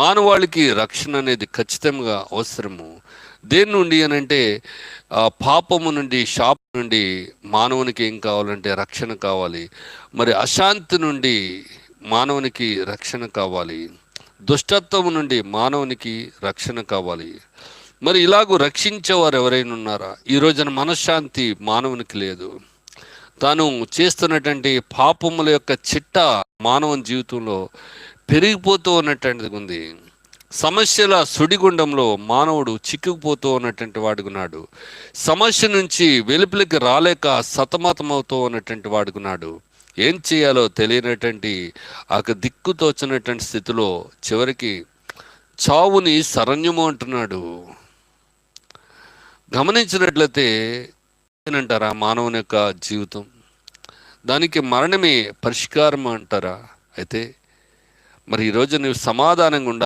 మానవాళికి రక్షణ అనేది ఖచ్చితంగా అవసరము. దేని నుండి అని అంటే పాపము నుండి శాపం నుండి మానవునికి ఏం కావాలంటే రక్షణ కావాలి. మరి అశాంతి నుండి మానవునికి రక్షణ కావాలి. దుష్టత్వం నుండి మానవునికి రక్షణ కావాలి. మరి ఇలాగూ రక్షించేవారు ఎవరైనా ఉన్నారా? ఈ రోజున మనశ్శాంతి మానవునికి లేదు. తాను చేస్తున్నటువంటి పాపముల యొక్క చిట్ట మానవుని జీవితంలో పెరిగిపోతూ ఉన్నటువంటిది ఉంది. సమస్యల సుడిగుండంలో మానవుడు చిక్కుకుపోతూ ఉన్నటువంటి వాడుకున్నాడు సమస్య నుంచి వెలుపలికి రాలేక సతమతమవుతూ ఉన్నటువంటి వాడుకున్నాడు ఏం చేయాలో తెలియనటువంటి ఆ దిక్కు తోచినటువంటి స్థితిలో చివరికి చావుని శరణ్యము అంటున్నాడు. గమనించినట్లయితే అంటారా మానవుని యొక్క జీవితం? దానికి మరణమే పరిష్కారం అంటారా? అయితే మరి ఈరోజు నువ్వు సమాధానంగా ఉండాలి.